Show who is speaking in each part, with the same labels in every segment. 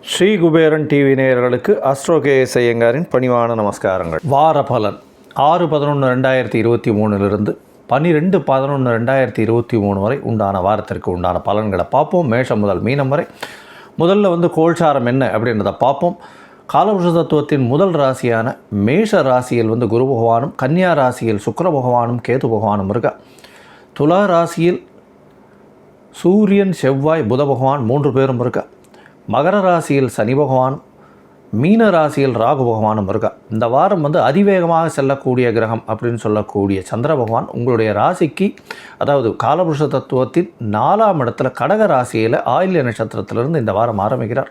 Speaker 1: Sri Kuberan TV நேயர்களுக்கு astro KS ஐயங்காரின் பணிவான நமஸ்காரங்கள். வார பலன். ஆறு பதினொன்று ரெண்டாயிரத்தி இருபத்தி மூணுலேருந்து பன்னிரெண்டு பதினொன்று ரெண்டாயிரத்தி இருபத்தி மூணு வரை உண்டான வாரத்திற்கு உண்டான பலன்களை பார்ப்போம். மேஷம் முதல் மீனம் வரை. முதல்ல வந்து கோல்சாரம் என்ன அப்படின்றத பார்ப்போம். காலபுருஷ தத்துவத்தின் முதல் ராசியான மேஷ ராசியில் வந்து குரு பகவானும் கன்னியா ராசியில் சுக்கர பகவானும் கேது பகவானும் இருக்கா. துலா ராசியில் சூரியன் செவ்வாய் புத பகவான் மூன்று பேரும் இருக்கா? மகர ராசியில் சனி பகவான் மீன ராசியில் ராகு பகவானும் இருக்கா? இந்த வாரம் வந்து அதிவேகமாக செல்லக்கூடிய கிரகம் அப்படின்னு சொல்லக்கூடிய சந்திர பகவான் உங்களுடைய ராசிக்கு அதாவது காலபுருஷ தத்துவத்தின் நாலாம் இடத்துல கடக ராசியில் ஆயில்ய நட்சத்திரத்திலிருந்து இந்த வாரம் ஆரம்பிக்கிறார்.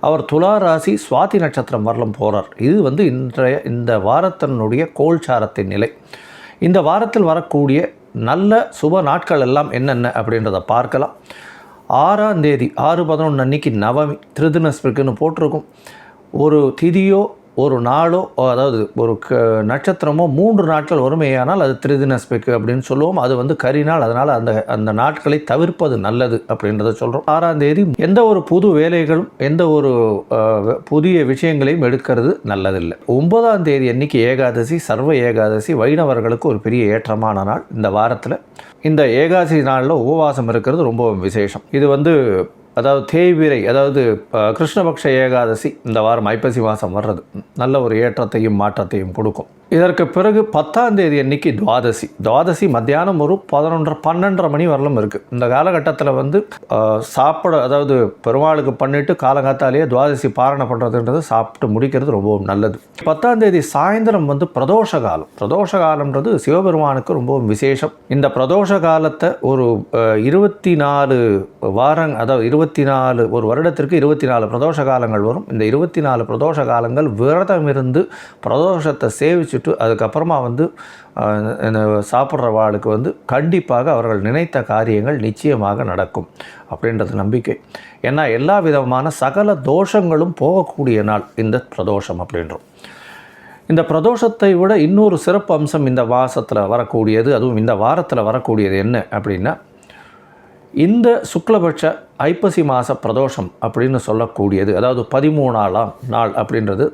Speaker 1: அவர் துலா ராசி சுவாதி நட்சத்திரம் வரலும் போகிறார் இது வந்து இன்றைய இந்த வாரத்தினுடைய கோல்சாரத்தின் நிலை. இந்த வாரத்தில் வரக்கூடிய நல்ல சுப நாட்கள் எல்லாம் என்னென்ன அப்படின்றத பார்க்கலாம். ஆறாம் தேதி ஆறு பதினொன்று அன்னைக்கு நவமி திருதினஸ்பிற்குன்னு போட்டிருக்கும். ஒரு திதியோ ஒரு நாளோ அதாவது ஒரு க நட்சத்திரமோ மூன்று நாட்கள் வறுமையானால் அது திருதினஸ்பிக்கு அப்படின்னு சொல்லுவோம். அது வந்து கரிநாள் அதனால் அந்த அந்த நாட்களை தவிர்ப்பது நல்லது அப்படின்றத சொல்கிறோம் ஆறாம் தேதி எந்த ஒரு புது வேலைகளும் எந்த ஒரு புதிய விஷயங்களையும் எடுக்கிறது நல்லதில்லை. ஒன்பதாம் தேதி அன்னைக்கு ஏகாதசி சர்வ ஏகாதசி வைணவர்களுக்கு ஒரு பெரிய ஏற்றமான நாள் இந்த வாரத்தில். இந்த ஏகாதசி நாளில் உபவாசம் இருக்கிறது ரொம்ப விசேஷம். இது வந்து அதாவது தேய்விரை அதாவது கிருஷ்ணபக்ஷ ஏகாதசி இந்த வாரம் ஐப்பசி மாதம் வர்றது. நல்ல ஒரு ஏற்றத்தையும் மாற்றத்தையும் கொடுக்கும். இதற்கு பிறகு பத்தாம் தேதி அன்னைக்கு துவாதசி. துவாதசி மத்தியானம் ஒரு பதினொன்றரை பன்னெண்டரை மணி வரலும் இருக்குது இந்த காலகட்டத்தில் வந்து சாப்பிட அதாவது பெருமாளுக்கு பண்ணிட்டு காலங்காத்தாலேயே துவாதசி பாரணை பண்ணுறதுன்றது சாப்பிட்டு முடிக்கிறது ரொம்பவும் நல்லது. பத்தாம் தேதி சாயந்தரம் வந்து பிரதோஷ காலம். பிரதோஷ காலம்ன்றது சிவபெருமானுக்கு ரொம்பவும் விசேஷம். இந்த பிரதோஷ காலத்தை ஒரு இருபத்தி நாலு வாரங் அதாவது இருபத்தி நாலு ஒரு வருடத்திற்கு இருபத்தி நாலு பிரதோஷ காலங்கள் வரும். இந்த இருபத்தி நாலு பிரதோஷ காலங்கள் விரதம் இருந்து பிரதோஷத்தை சேவிச்சு சேவிச்சுட்டு அதுக்கப்புறமா வந்து சாப்பிட்ற வாளுக்கு வந்து கண்டிப்பாக அவர்கள் நினைத்த காரியங்கள் நிச்சயமாக நடக்கும் அப்படின்றது நம்பிக்கை. ஏன்னா எல்லா விதமான சகல தோஷங்களும் போகக்கூடிய நாள் இந்த பிரதோஷம் அப்படின்றோம். இந்த பிரதோஷத்தை விட இன்னொரு சிறப்பு அம்சம் இந்த மாசத்தில் வரக்கூடியது அதுவும் இந்த வாரத்தில் வரக்கூடியது என்ன அப்படின்னா இந்த சுக்லபட்ச ஐப்பசி மாத பிரதோஷம் அப்படின்னு சொல்லக்கூடியது அதாவது பதிமூணாலாம் நாள் அப்படின்றது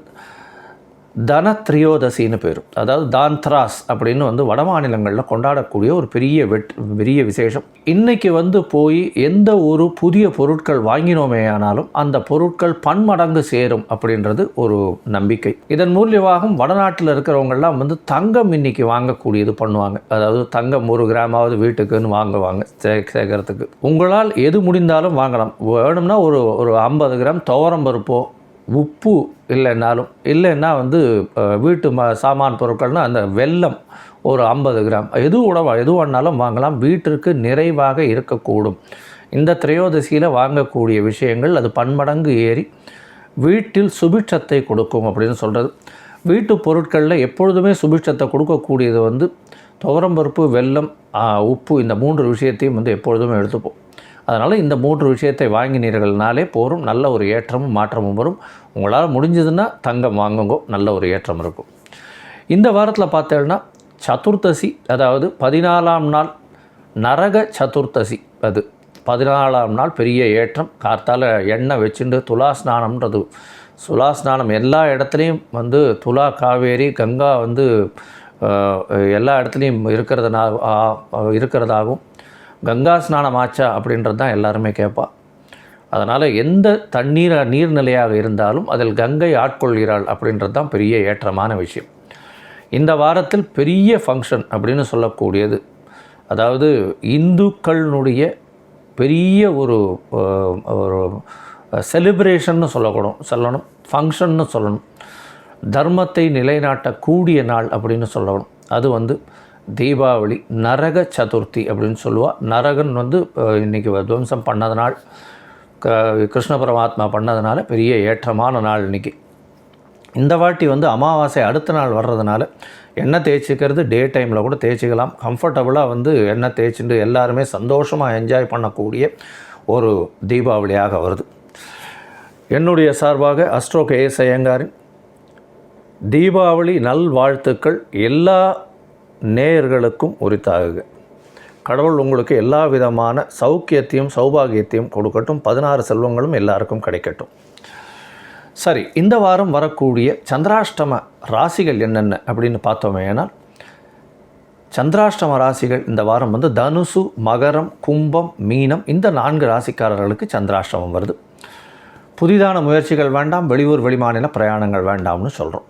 Speaker 1: தனத்ரியோதசின்னு பேர். அதாவது தாந்த்ராஸ் அப்படின்னு வந்து வட மாநிலங்களில் கொண்டாடக்கூடிய ஒரு பெரிய வெட் பெரிய விசேஷம். இன்றைக்கி வந்து போய் எந்த ஒரு புதிய பொருட்கள் வாங்கினோமே ஆனாலும் அந்த பொருட்கள் பன்மடங்கு சேரும் அப்படின்றது ஒரு நம்பிக்கை. இதன் மூலியமாகவும் வடநாட்டில் இருக்கிறவங்கெல்லாம் வந்து தங்கம் இன்னைக்கு வாங்கக்கூடியது பண்ணுவாங்க. அதாவது தங்கம் ஒரு கிராமாவது வீட்டுக்குன்னு வாங்குவாங்க சே சேர்க்கறதுக்கு உங்களால் எது முடிந்தாலும் வாங்கலாம். வேணும்னா ஒரு ஒரு ஐம்பது கிராம் துவரம் பருப்போ உப்பு இல்லைன்னாலும் இல்லைன்னா வந்து வீட்டு ம சாமான் பொருட்கள்னால் அந்த வெல்லம் ஒரு ஐம்பது கிராம். எது உணவா எது வேணாலும் வாங்கலாம். வீட்டிற்கு நிறைவாக இருக்கக்கூடும். இந்த திரையோதசியில் வாங்கக்கூடிய விஷயங்கள் அது பன்மடங்கு ஏறி வீட்டில் சுபிட்சத்தை கொடுக்கும் அப்படின்னு சொல்கிறது வீட்டு பொருட்களில் எப்பொழுதுமே சுபிட்சத்தை கொடுக்கக்கூடியது வந்து துவரம்பருப்பு வெல்லம் உப்பு இந்த மூன்று விஷயத்தையும் வந்து எப்பொழுதுமே எடுத்துப்போம். அதனால் இந்த மூன்று விஷயத்தை வாங்கினீர்கள்னாலே போரும் நல்ல ஒரு ஏற்றமும் மாற்றமும் வரும். உங்களால் முடிஞ்சதுன்னா தங்கம் வாங்குங்கோ நல்ல ஒரு ஏற்றம் இருக்கும். இந்த வாரத்தில் பார்த்தேன்னா சதுர்த்தசி அதாவது பதினாலாம் நாள் நரக சதுர்த்தசி அது. பதினாலாம் நாள் பெரிய ஏற்றம். கார்த்தால் எண்ணெய் வச்சுட்டு துலா ஸ்நானம்ன்றது. துலா ஸ்நானம் எல்லா இடத்துலையும் வந்து துலா காவேரி கங்கா வந்து எல்லா இடத்துலையும் இருக்கிறதுனா இருக்கிறதாகவும் கங்கா ஸ்நானம் ஆச்சா அப்படின்றது தான் எல்லாருமே கேட்பா. அதனால் எந்த தண்ணீர் நீர்நிலையாக இருந்தாலும் அதில் கங்கை ஆட்கொள்கிறாள் அப்படின்றது தான் பெரிய ஏற்றமான விஷயம். இந்த வாரத்தில் பெரிய ஃபங்க்ஷன் அப்படின்னு சொல்லக்கூடியது. அதாவது இந்துக்களினுடைய பெரிய ஒரு ஒரு செலிப்ரேஷன்னு சொல்லக்கூடும் சொல்லணும். ஃபங்க்ஷன்னு சொல்லணும். தர்மத்தை நிலைநாட்டக்கூடிய நாள் அப்படின்னு சொல்லணும். அது வந்து தீபாவளி நரக சதுர்த்தி அப்படின்னு சொல்லுவாள் நரகன் வந்து இன்றைக்கி இன்னைக்கு துவம்சம் பண்ணது நாள் க கிருஷ்ண பரமாத்மா பண்ணதுனால பெரிய ஏற்றமான நாள் இன்னைக்கு. இந்த வாட்டி வந்து அமாவாசை அடுத்த நாள் வர்றதுனால எண்ணெய் தேய்ச்சிக்கிறது டே டைமில் கூட தேய்ச்சிக்கலாம். கம்ஃபர்டபுளாக வந்து எண்ணெய் தேய்ச்சிட்டு எல்லாருமே சந்தோஷமாக என்ஜாய் பண்ணக்கூடிய ஒரு தீபாவளியாக வருது. என்னுடைய சார்பாக அஸ்ட்ரோ கேஎஸ் ஐயங்காரின் தீபாவளி நல்வாழ்த்துக்கள். எல்லா நேயர்களுக்கும் உரித்தாகுக. கடவுள் உங்களுக்கு எல்லா விதமான சௌக்கியத்தையும் சௌபாகியத்தையும் கொடுக்கட்டும். பதினாறு செல்வங்களும் எல்லாருக்கும் கிடைக்கட்டும். சரி இந்த வாரம் வரக்கூடிய சந்திராஷ்டம ராசிகள் என்னென்ன அப்படின்னு பார்த்தோமே சந்திராஷ்டம ராசிகள் இந்த வாரம் வந்து தனுசு மகரம் கும்பம் மீனம் இந்த நான்கு ராசிக்காரர்களுக்கு சந்திராஷ்டமம் வருது. புதிதான முயற்சிகள் வேண்டாம் வெளியூர் வெளிமாநில பிரயாணங்கள் வேண்டாம்னு சொல்கிறோம்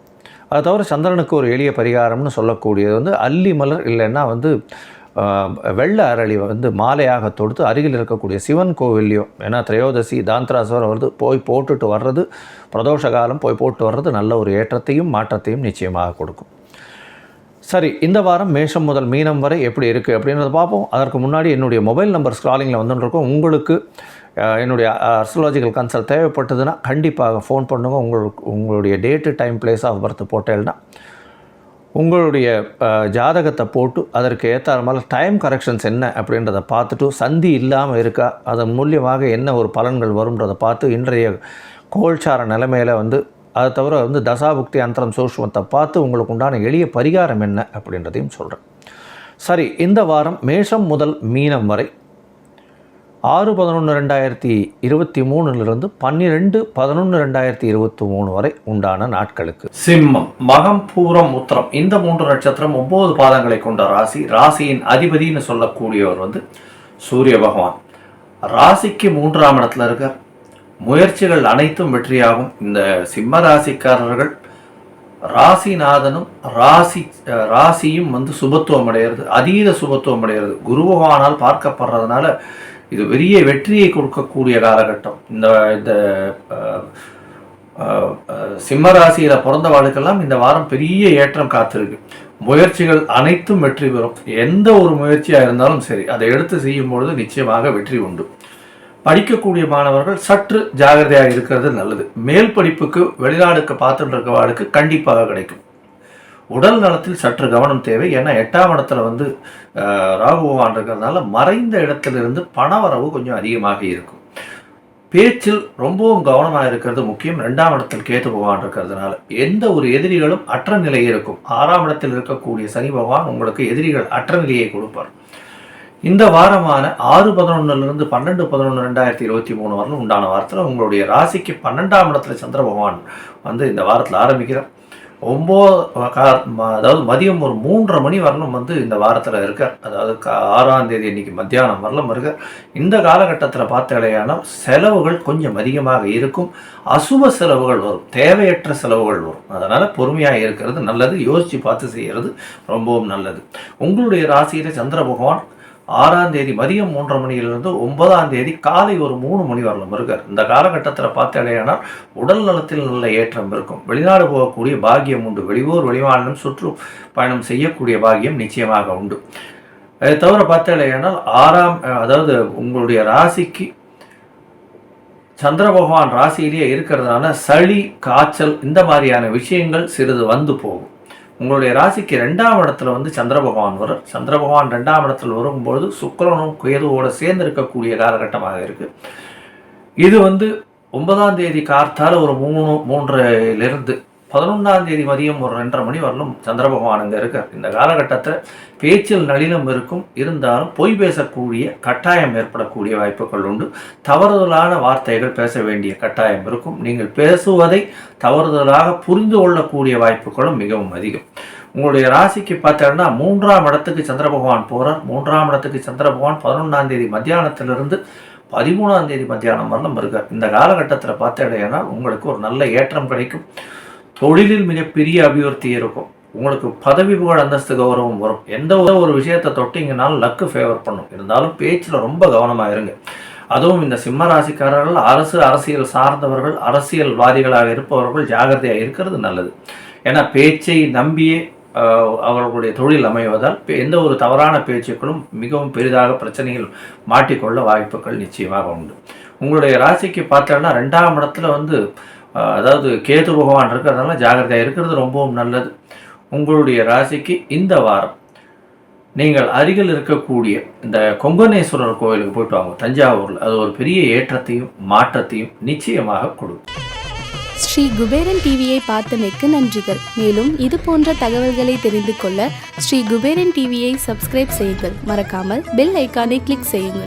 Speaker 1: அது தவிர சந்திரனுக்கு ஒரு எளிய பரிகாரம்னு சொல்லக்கூடியது வந்து அல்லி மலர் இல்லைன்னா வந்து வெள்ள வெள்ளை அரளி வந்து மாலையாக தொடுத்து அருகில் இருக்கக்கூடிய சிவன் கோவில்லையோ ஏன்னா திரையோதசி தாந்திராசுவரம் வருது போய் போட்டுட்டு வர்றது பிரதோஷ காலம் போய் போட்டு வர்றது நல்ல ஒரு ஏற்றத்தையும் மாற்றத்தையும் நிச்சயமாக கொடுக்கும். சரி இந்த வாரம் மேஷம் முதல் மீனம் வரை எப்படி இருக்குது அப்படின்றத பார்ப்போம். அதற்கு முன்னாடி என்னுடைய மொபைல் நம்பர் ஸ்க்ராலிங்கில் வந்துட்டுருக்கோம் உங்களுக்கு என்னுடைய அஸ்ட்ராலஜிக்கல் கன்சல்ட் தேவைப்பட்டதுன்னா கண்டிப்பாக ஃபோன் பண்ணுங்க. உங்களுக்கு உங்களுடைய date time place of birth போட்டேன்னா உங்களுடைய ஜாதகத்தை போட்டு அதற்கு ஏற்ற மாதிரி டைம் கரெக்ஷன்ஸ் என்ன அப்படின்றத பார்த்துட்டு சந்தி இல்லாமல் இருக்கா அதன் மூலியமாக என்ன ஒரு பலன்கள் வரும்ன்றதை பார்த்து இன்றைய கோல்சார நிலைமையில் வந்து அதை தவிர வந்து தசாபுக்தி அந்தரம் சூஷ்மத்தை பார்த்து உங்களுக்கு உண்டான எளிய பரிகாரம் என்ன அப்படின்றதையும் சொல்கிறேன் சரி இந்த வாரம் மேஷம் முதல் மீனம் வரை ஆறு பதினொன்று ரெண்டாயிரத்தி இருபத்தி மூணுலேருந்து பன்னிரெண்டு பதினொன்று ரெண்டாயிரத்தி இருபத்தி மூணு வரை உண்டான நாட்களுக்கு. சிம்மம் மகம் பூரம் உத்திரம் இந்த மூன்று நட்சத்திரம் ஒன்பது பாதங்களை கொண்ட ராசி ராசியின் அதிபதினு சொல்லக்கூடியவர் வந்து சூரிய பகவான். ராசிக்கு மூன்றாம் இடத்துல இருக்கார். முயற்சிகள் அனைத்தும் வெற்றியாகும். இந்த சிம்ம ராசிக்காரர்கள் ராசிநாதனும் ராசி ராசியும் வந்து சுபத்துவம் அடைகிறது அதீத சுபத்துவம் அடைகிறது குரு பகவானால் பார்க்கப்படுறதுனால இது பெரிய வெற்றியை கொடுக்கக்கூடிய காலகட்டம். இந்த இந்த சிம்மராசியில் பிறந்த வாழ்க்கெல்லாம் இந்த வாரம் பெரிய ஏற்றம் காத்திருக்கு. முயற்சிகள் அனைத்தும் வெற்றி பெறும். எந்த ஒரு முயற்சியாக இருந்தாலும் சரி அதை எடுத்து செய்யும் பொழுது நிச்சயமாக வெற்றி உண்டு. படிக்கக்கூடிய மாணவர்கள் சற்று ஜாகிரதையாக இருக்கிறது நல்லது. மேல் படிப்புக்கு வெளிநாடுக்கு பார்த்துட்டு இருக்கவாளுக்கு கண்டிப்பாக கிடைக்கும். உடல் நலத்தில் சற்று கவனம் தேவை. ஏன்னா எட்டாம் இடத்துல வந்து அஹ், ராகு பகவான் இருக்கிறதுனால மறைந்த இடத்திலிருந்து பணவரவு கொஞ்சம் அதிகமாக இருக்கும். பேச்சில் ரொம்பவும் கவனமாக இருக்கிறது முக்கியம். ரெண்டாம் இடத்தில் கேட்டு பகவான் இருக்கிறதுனால. எந்த ஒரு எதிரிகளும் அற்ற நிலை இருக்கும். ஆறாம் இடத்தில் இருக்கக்கூடிய சனி பகவான் உங்களுக்கு எதிரிகள் அற்ற நிலையை கொடுப்பார். இந்த வாரமான ஆறு பதினொன்னுலேருந்து பன்னெண்டு பதினொன்று ரெண்டாயிரத்தி இருபத்தி மூணு வரலும் உண்டான வாரத்தில் உங்களுடைய ராசிக்கு பன்னெண்டாம் இடத்துல சந்திர பகவான் வந்து இந்த வாரத்தில் ஆரம்பிக்கிறார். ஒம்பது அதாவது மதியம் ஒரு மூன்றரை மணி வரலும் வந்து இந்த வாரத்தில் இருக்கார். அதாவது ஆறாம் தேதி இன்னைக்கு மத்தியானம் வரலும் இருக்கார். இந்த காலகட்டத்தில் பார்த்தாலேயானால் செலவுகள் கொஞ்சம் அதிகமாக இருக்கும். அசுப செலவுகள் வரும். தேவையற்ற செலவுகள் வரும். அதனால் பொறுமையாக இருக்கிறது நல்லது. யோசித்து பார்த்து செய்கிறது ரொம்பவும் நல்லது. உங்களுடைய ராசியில் சந்திர பகவான் ஆறாம் தேதி மதியம் மூன்றரை மணியிலிருந்து ஒன்பதாம் தேதி காலை ஒரு மூணு மணி வரலும் இருக்கார். இந்த காலகட்டத்தில் பார்த்தாலேயானால் உடல் நலத்தில் நல்ல ஏற்றம் இருக்கும். வெளிநாடு போகக்கூடிய பாகியம் உண்டு. வெளியூர் வெளிமாநிலம் சுற்று பயணம் செய்யக்கூடிய பாகியம் நிச்சயமாக உண்டு. அதை தவிர பார்த்தாலேயானால் ஆறாம் அதாவது உங்களுடைய ராசிக்கு சந்திர பகவான் ராசியிலேயே இருக்கிறதுனால சளி காய்ச்சல் இந்த மாதிரியான விஷயங்கள் சிறிது வந்து போகும். உங்களுடைய ராசிக்கு ரெண்டாம் இடத்துல வந்து சந்திர பகவான் வரும். சந்திர பகவான் ரெண்டாம் இடத்துல வரும்பொழுது சுக்கரனும் குயதுவோடு சேர்ந்து இருக்கக்கூடிய காலகட்டமாக இருக்குது இது வந்து ஒன்பதாம் தேதி கார்த்தால ஒரு மூணு மூன்றிலிருந்து பதினொன்றாம் தேதி மதியம் ஒரு ரெண்டரை மணி வரலும் சந்திர பகவான் அங்கே இருக்கார். இந்த காலகட்டத்தில் பேச்சில் நளினம் இருக்கும். இருந்தாலும் பொய் பேசக்கூடிய கட்டாயம் ஏற்படக்கூடிய வாய்ப்புகள் உண்டு. தவறுதலான வார்த்தைகள் பேச வேண்டிய கட்டாயம் இருக்கும். நீங்கள் பேசுவதை தவறுதலாக புரிந்து கொள்ளக்கூடிய வாய்ப்புகளும் மிகவும் அதிகம். உங்களுடைய ராசிக்கு பார்த்தோம்னா மூன்றாம் இடத்துக்கு சந்திர பகவான் போகிறார் மூன்றாம் இடத்துக்கு சந்திர பகவான் பதினொன்றாம் தேதி மத்தியானத்திலிருந்து பதிமூணாம் தேதி மத்தியானம் வரலும் இருக்கார். இந்த காலகட்டத்தில் பார்த்தீங்கன்னா உங்களுக்கு ஒரு நல்ல ஏற்றம் கிடைக்கும். தொழிலில் மிகப்பெரிய அபிவிருத்தி இருக்கும். உங்களுக்கு பதவி புகழ் அந்தஸ்து கௌரவம் வரும். எந்த ஒரு- விஷயத்தை தொட்டிங்கனாலும் லக்கு ஃபேவர் பண்ணும். இருந்தாலும் பேச்சில் ரொம்ப கவனமாக இருங்க. அதுவும் இந்த சிம்ம ராசிக்காரர்கள் அரசு அரசியல் சார்ந்தவர்கள் அரசியல்வாதிகளாக இருப்பவர்கள் ஜாகிரதையாக இருக்கிறது நல்லது. ஏன்னா பேச்சை நம்பியே அவர்களுடைய தொழில் அமைவதால் எந்த ஒரு தவறான பேச்சுக்களும் மிகவும் பெரிதாக பிரச்சனைகள் மாட்டிக்கொள்ள வாய்ப்புகள் நிச்சயமாக உண்டு. உங்களுடைய ராசிக்கு பார்த்தோன்னா ரெண்டாம் இடத்துல வந்து அதாவது கேது பகவான் இருக்கிறதுனால ஜாகிரதையாக இருக்கிறது ரொம்பவும் நல்லது. உங்களுடைய ராசிக்கு இந்த வாரம் நீங்கள் அருகில் இருக்கக்கூடிய இந்த கொங்கனேஸ்வரர் கோயிலுக்கு போயிட்டு வாங்க. தஞ்சாவூரில். அது ஒரு பெரிய ஏற்றத்தையும் மாற்றத்தையும் நிச்சயமாக கொடுக்கும்.
Speaker 2: ஸ்ரீ குபேரன் டிவியை பார்த்தமைக்கு நன்றிகள். மேலும் இது போன்ற தகவல்களை தெரிந்து கொள்ள ஸ்ரீ குபேரன் டிவியை சப்ஸ்கிரைப் செய்யுங்கள். மறக்காமல் பெல் ஐக்கானை கிளிக் செய்யுங்கள்.